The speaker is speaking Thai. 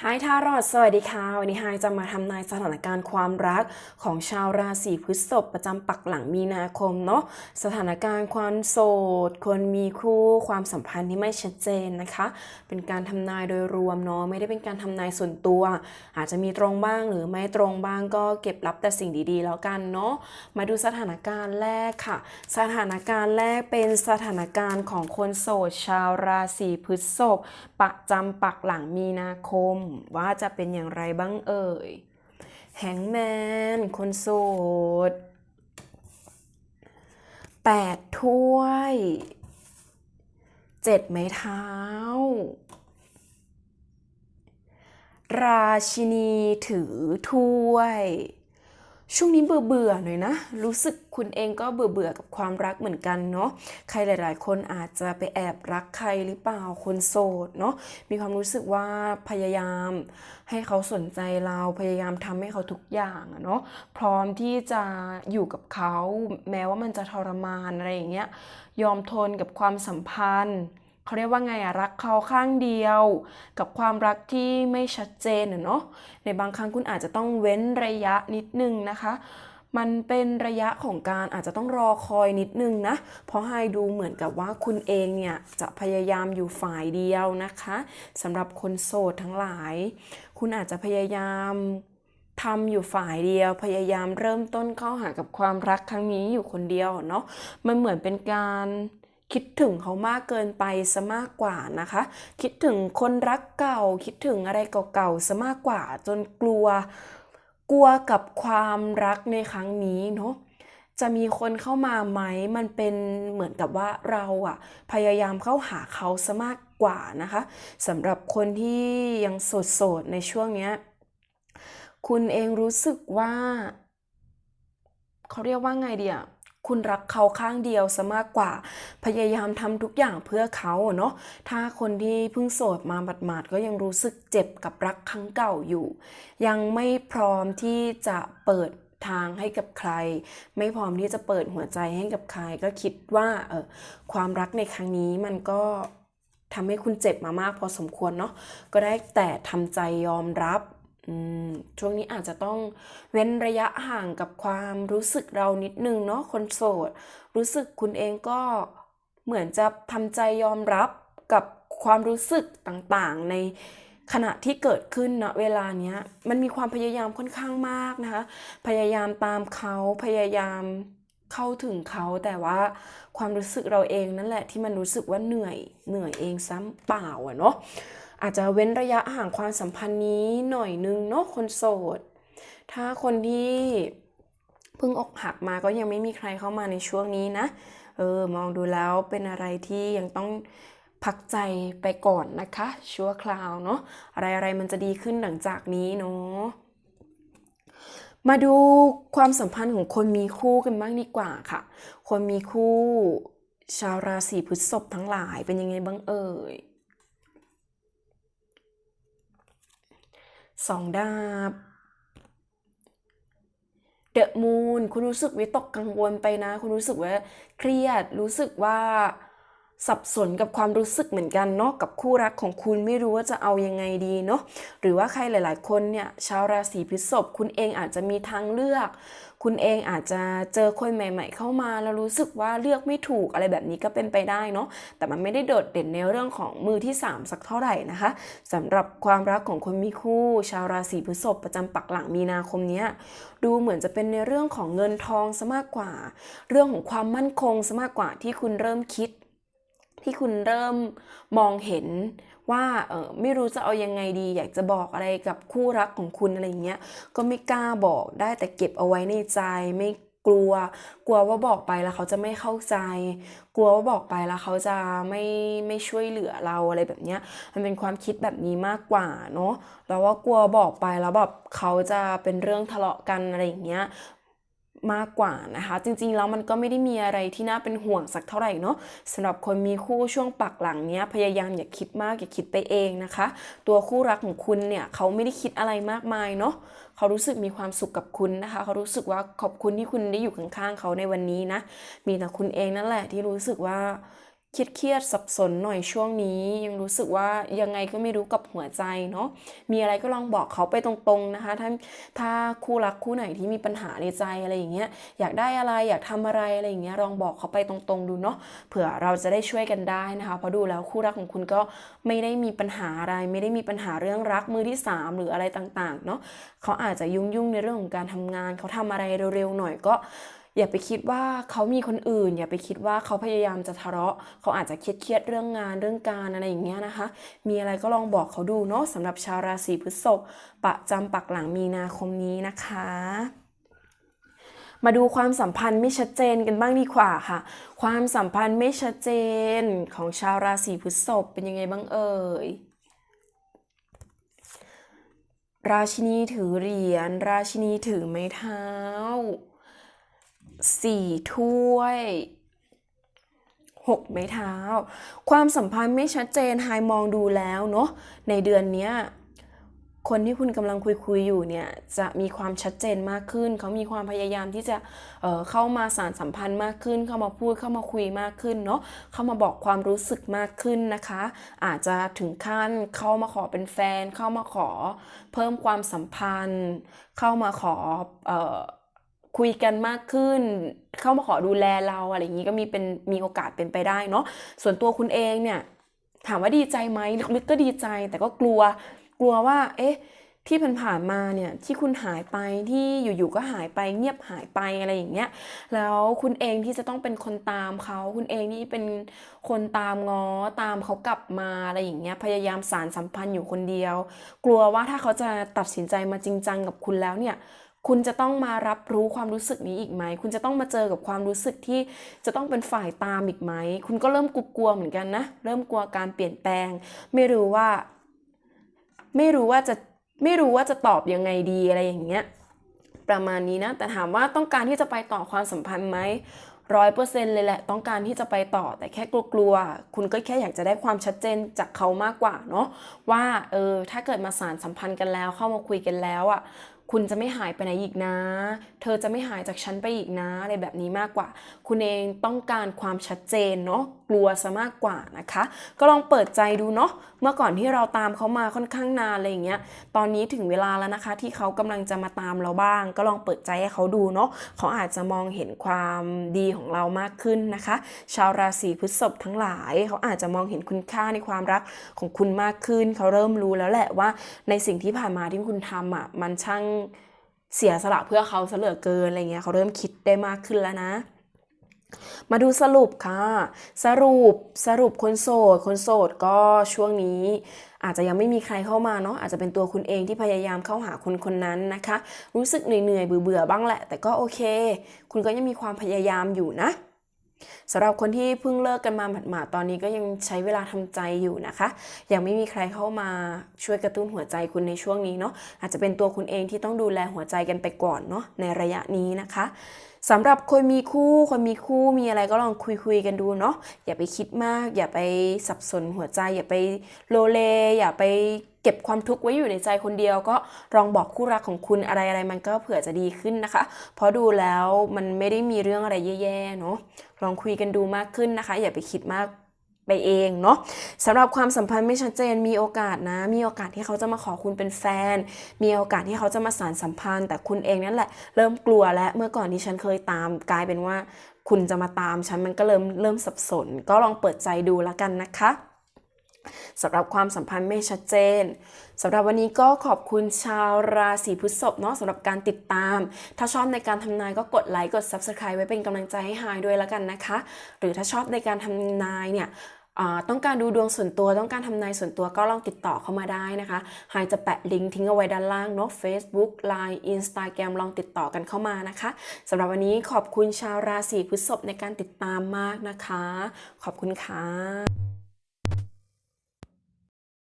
ไฮทารอดสวัสดีค่ะ วันนี้ไฮจะมาทำนายสถานการณ์ความรักของชาวราศีพฤษภประจำปักหลังมีนาคมเนาะสถานการณ์ความโสดคนมีคู่ความสัมพันธ์ที่ไม่ชัดเจนนะคะ เป็นการทำนายโดยรวมเนาะไม่ได้เป็นการทำนายส่วนตัว อาจจะมีตรงบ้างหรือไม่ตรงบ้างก็เก็บรับแต่สิ่งดีๆ แล้วกันเนาะมาดูสถานการณ์แรกค่ะ สถานการณ์แรกเป็นสถานการณ์ของคนโสดชาวราศีพฤษภประจำปักหลังมีนาคมว่าจะเป็นอย่างไรบ้างเอ่ยแฮงแมนคนโสดแปดถ้วยเจ็ดไม้เท้า ราชินีถือถ้วย ช่วงนี้เบื่อเบื่อๆหน่อยนะ รู้สึกคุณเองก็เบื่อเบื่อๆกับความรักเหมือนกันเนาะใครหลาย ๆ คนอาจจะไปแอบรักใครหรือเปล่าคนโสดเนาะมีความรู้สึกว่าพยายามให้เขาสนใจเราพยายามทำให้เขาทุกอย่างอะเนาะพร้อมที่จะอยู่กับเขา แม้ว่ามันจะทรมานอะไรอย่างเงี้ยยอมทนกับความสัมพันธ์ เขาเรียกว่าไงอะรักเขาข้างเดียว กับความรักที่ไม่ชัดเจนเนาะในบางครั้งคุณอาจจะต้องเว้นระยะนิดนึงนะคะ มันเป็นระยะของการอาจจะต้องรอคอยนิดนึงนะ เพราะให้ดูเหมือนกับว่าคุณเองเนี่ยจะพยายามอยู่ฝ่ายเดียวนะคะสำหรับคนโสดทั้งหลาย คุณอาจจะพยายามทำอยู่ฝ่ายเดียวพยายามเริ่มต้นเข้าหากับความรักครั้งนี้อยู่คนเดียวเนาะมันเหมือนเป็นการ คิดถึงเขามากเกินไปซะมากกว่านะคะ คิดถึงคนรักเก่า คิดถึงอะไรเก่าๆซะมากกว่า จนกลัว กลัวกับความรักในครั้งนี้เนาะจะมีคนเข้ามาไหม มันเป็นเหมือนกับว่าเราอะพยายามเข้าหาเขาซะมากกว่านะคะสำหรับคนที่ยังโสดๆในช่วงเนี้ยคุณเองรู้สึกว่า เขาเรียกว่าไงเดีอ คุณรักเขาข้างเดียวซะมากกว่า พยายามทำทุกอย่างเพื่อเขาเนาะถ้าคนที่เพิ่งโสดมาหมาดๆก็ยังรู้สึกเจ็บกับรักครั้งเก่าอยู่ ยังไม่พร้อมที่จะเปิดทางให้กับใคร ไม่พร้อมที่จะเปิดหัวใจให้กับใคร ก็คิดว่าเออความรักในครั้งนี้มันก็ทำให้คุณเจ็บมามากพอสมควรเนาะก็ได้แต่ทำใจยอมรับ ช่วงนี้อาจจะต้องเว้นระยะห่างกับความรู้สึกเรานิดนึงเนาะคนโสด รู้สึกคุณเองก็เหมือนจะทำใจยอมรับกับความรู้สึกต่างๆ ในขณะที่เกิดขึ้นณเวลาเนี้ยมันมีความพยายามค่อนข้างมากนะคะ พยายามตามเขาพยายามเข้าถึงเขาแต่ว่าความรู้สึกเราเองนั่นแหละที่มันรู้สึกว่าเหนื่อยเหนื่อยเองซ้ำเปล่าอะเนาะ อาจจะเว้นระยะห่างความสัมพันธ์นี้หน่อยนึงเนาะคนโสด ถ้าคนที่เพิ่งอกหักมาก็ยังไม่มีใครเข้ามาในช่วงนี้นะ เออ มองดูแล้วเป็นอะไรที่ยังต้องพักใจไปก่อนนะคะ ชั่วคราวเนาะ อะไรอะไรมันจะดีขึ้นหลังจากนี้เนาะมาดูความสัมพันธ์ของคนมีคู่กันบ้างดีกว่าค่ะ คนมีคู่ชาวราศีพฤษภทั้งหลายเป็นยังไงบ้างเอ่ย สองดาบเดอะมูนคุณรู้สึกวิตกกังวลไปนะ คุณรู้สึกว่าเครียดรู้สึกว่า สับสนกับความรู้สึกเหมือนกันเนาะกับคู่รักของคุณไม่รู้ว่าจะเอายังไงดีเนาะหรือว่าใครหลาย ๆ คนเนี่ยชาวราศีพฤษภคุณเองอาจจะมีทางเลือก คุณเองอาจจะเจอคนใหม่ ๆ เข้ามาแล้วรู้สึกว่าเลือกไม่ถูกอะไรแบบนี้ก็เป็นไปได้เนาะแต่มันไม่ได้โดดเด่นในเรื่องของมือที่ 3 สักเท่าไหร่นะคะสำหรับความรักของคนมีคู่ ชาวราศีพฤษภประจำปักหลังมีนาคมเนี้ยดูเหมือนจะเป็นในเรื่องของเงินทองซะมากกว่า เรื่องของความมั่นคงซะมากกว่าที่คุณเริ่มคิด ที่คุณเริ่มมองเห็นว่าเออไม่รู้จะเอายังไงดี อยากจะบอกอะไรกับคู่รักของคุณอะไรเงี้ยก็ไม่กล้าบอกได้แต่เก็บเอาไว้ในใจไม่กลัว กลัวว่าบอกไปแล้วเขาจะไม่เข้าใจ กลัวว่าบอกไปแล้วเขาจะไม่ไม่ช่วยเหลือเราอะไรแบบเนี้ย มันเป็นความคิดแบบนี้มากกว่าเนาะแล้วว่ากลัวบอกไปแล้วแบบเขาจะเป็นเรื่องทะเลาะกันอะไรอย่างเงี้ย มากกว่านะคะ จริงๆแล้วมันก็ไม่ได้มีอะไรที่น่าเป็นห่วงสักเท่าไหร่เนาะสำหรับคนมีคู่ช่วงปักหลังเนี้ยพยายามอย่าคิดมากอย่าคิดไปเองนะคะ ตัวคู่รักของคุณเนี่ยเขาไม่ได้คิดอะไรมากมายเนาะเขารู้สึกมีความสุขกับคุณนะคะ เขารู้สึกว่าขอบคุณที่คุณได้อยู่ข้างๆเขาในวันนี้นะมีแต่คุณเองนั่นแหละที่รู้สึกว่า ครียดเครียดสับสนหน่อยช่วงนี้ ยังรู้สึกว่ายังไงก็ไม่รู้กับหัวใจเนาะมีอะไรก็ลองบอกเขาไปตรงๆนะคะ ถ้าถ้าคู่รักคู่ไหนที่มีปัญหาในใจอะไรอย่างเงี้ยอยากได้อะไรอยากทำอะไรอะไรอย่างเงี้ยลองบอกเขาไปตรงๆดูเนาะเผื่อเราจะได้ช่วยกันได้นะคะเพราะดูแล้วคู่รักของคุณก็ไม่ได้มีปัญหาอะไร ไม่ได้มีปัญหาเรื่องรักมือที่สามหรืออะไรต่างๆเนาะเขาอาจจะยุ่งๆในเรื่องของการทำงานเขาทำอะไรเร็วๆหน่อยก็ อย่าไปคิดว่าเขามีคนอื่น อย่าไปคิดว่าเขาพยายามจะทะเลาะ เขาอาจจะเครียดๆเรื่องงานเรื่องการอะไรอย่างเงี้ยนะคะ มีอะไรก็ลองบอกเขาดูเนาะสำหรับชาวราศีพฤษภประจำปักหลังมีนาคมนี้นะคะมาดูความสัมพันธ์ไม่ชัดเจนกันบ้างดีกว่าค่ะ ความสัมพันธ์ไม่ชัดเจนของชาวราศีพฤษภเป็นยังไงบ้างเอ่ย ราชินีถือเหรียญ ราชินีถือไม้เท้า สี่ถ้วยหกไม้เท้า ความสัมพันธ์ไม่ชัดเจนไฮมองดูแล้วเนาะในเดือนเนี้ยคนที่คุณกำลังคุยคุยอยู่เนี่ยจะมีความชัดเจนมากขึ้น เขามีความพยายามที่จะเเข้ามาสานสัมพันธ์มากขึ้น เข้ามาพูดเข้ามาคุยมากขึ้นเนาะเข้ามาบอกความรู้สึกมากขึ้นนะคะ อาจจะถึงขั้นเข้ามาขอเป็นแฟน เข้ามาขอเพิ่มความสัมพันธ์ เข้ามาขออ คุยกันมากขึ้น เข้ามาขอดูแลเราอะไรอย่างนี้ก็มีเป็นมีโอกาสเป็นไปได้เนาะส่วนตัวคุณเองเนี่ย ถามว่าดีใจไหมลึกๆก็ดีใจ แต่ก็กลัวกลัวว่า เอ๊ะ ที่ผ่านมาเนี่ยที่คุณหายไปที่อยู่ๆก็หายไปเงียบหายไปอะไรอย่างเงี้ยแล้วคุณเองที่จะต้องเป็นคนตามเขาคุณเองนี่เป็นคนตามง้อตามเขากลับมาอะไรอย่างเงี้ยพยายามสานสัมพันธ์อยู่คนเดียว กลัวว่าถ้าเขาจะตัดสินใจมาจริงจังกับคุณแล้วเนี่ย คุณจะต้องมารับรู้ความรู้สึกนี้อีกไหม คุณจะต้องมาเจอกับความรู้สึกที่จะต้องเป็นฝ่ายตามอีกไหม คุณก็เริ่มกลัวๆเหมือนกันนะ เริ่มกลัวการเปลี่ยนแปลง ไม่รู้ว่า ไม่รู้ว่าจะไม่รู้ว่าจะตอบยังไงดีอะไรอย่างเงี้ย ประมาณนี้นะ แต่ถามว่าต้องการที่จะไปต่อความสัมพันธ์ไหมร้อยเปอร์เซ็นต์เลยแหละ ต้องการที่จะไปต่อแต่แค่กลัวๆคุณก็แค่อยากจะได้ความชัดเจนจากเขามากกว่าเนาะว่าเออถ้าเกิดมาสานสัมพันธ์กันแล้วเข้ามาคุยกันแล้วอะ คุณจะไม่หายไปไหนอีกนะ เธอจะไม่หายจากฉันไปอีกนะอะไรแบบนี้มากกว่า คุณเองต้องการความชัดเจนเนาะกลัวซะมากกว่านะคะ ก็ลองเปิดใจดูเนาะเมื่อก่อนที่เราตามเขามาค่อนข้างนานอะไรอย่างเงี้ยตอนนี้ถึงเวลาแล้วนะคะ ที่เขากำลังจะมาตามเราบ้าง ก็ลองเปิดใจให้เขาดูเนาะเขาอาจจะมองเห็นความดีของเรามากขึ้นนะคะ ชาวราศีพฤษภทั้งหลาย เขาอาจจะมองเห็นคุณค่าในความรักของคุณมากขึ้น เขาเริ่มรู้แล้วแหละว่าในสิ่งที่ผ่านมาที่คุณทำอะมันช่างเสียสละเพื่อเขาเหลือเกินอะไรเงี้ยเขาเริ่มคิดได้มากขึ้นแล้วนะ มาดูสรุปค่ะ สรุปสรุปคนโสด คนโสดก็ช่วงนี้อาจจะยังไม่มีใครเข้ามาเนาะอาจจะเป็นตัวคุณเองที่พยายามเข้าหาคนคนนั้นนะคะ รู้สึกเหนื่อยๆเบื่อๆบ้างแหละ แต่ก็โอเค คุณก็ยังมีความพยายามอยู่นะสำหรับคนที่เพิ่งเลิกกันมาหมาดๆตอนนี้ก็ยังใช้เวลาทำใจอยู่นะคะ ยังไม่มีใครเข้ามาช่วยกระตุ้นหัวใจคุณในช่วงนี้เนาะอาจจะเป็นตัวคุณเองที่ต้องดูแลหัวใจกันไปก่อนเนาะในระยะนี้นะคะ สำหรับคนมีคู่ คนมีคู่มีอะไรก็ลองคุยคุยๆกันดูเนาะอย่าไปคิดมาก อย่าไปสับสนหัวใจ อย่าไปโลเล อย่าไปเก็บความทุกข์ไว้อยู่ในใจคนเดียวก็ลองบอกคู่รักของคุณอะไรอะไรมันก็เผื่อจะดีขึ้นนะคะ เพราะดูแล้วมันไม่ได้มีเรื่องอะไรแย่ๆเนาะลองคุยกันดูมากขึ้นนะคะ อย่าไปคิดมาก ไปเองเนาะสำหรับความสัมพันธ์ไม่ชัดเจนมีโอกาสนะ มีโอกาสที่เขาจะมาขอคุณเป็นแฟน มีโอกาสที่เขาจะมาสานสัมพันธ์ แต่คุณเองนั่นแหละ เริ่มกลัวและเมื่อก่อนที่ฉันเคยตามกลายเป็นว่า คุณจะมาตามฉันมันก็เริ่มเริ่มสับสน ก็ลองเปิดใจดูแล้วกันนะคะ สำหรับความสัมพันธ์ไม่ชัดเจนสำหรับวันนี้ก็ขอบคุณชาวราศีพฤษภเนาะสำหรับการติดตาม ถ้าชอบในการทำนายก็กดไลค์กด Subscribe ไว้เป็นกำลังใจให้ฮายด้วยแล้วกันนะคะ หรือถ้าชอบในการทำนายเนี่ยต้องการดูดวงส่วนตัวต้องการทำนายส่วนตัวก็ลองติดต่อเข้ามาได้นะคะหายจะแปะลิงก์ทิ้งเอาไว้ด้านล่างเนาะ Facebook Line Instagram ลองติดต่อกันเข้ามานะคะสำหรับวันนี้ขอบคุณชาวราศีพฤษภในการติดตามมากนะคะ ขอบคุณค่ะ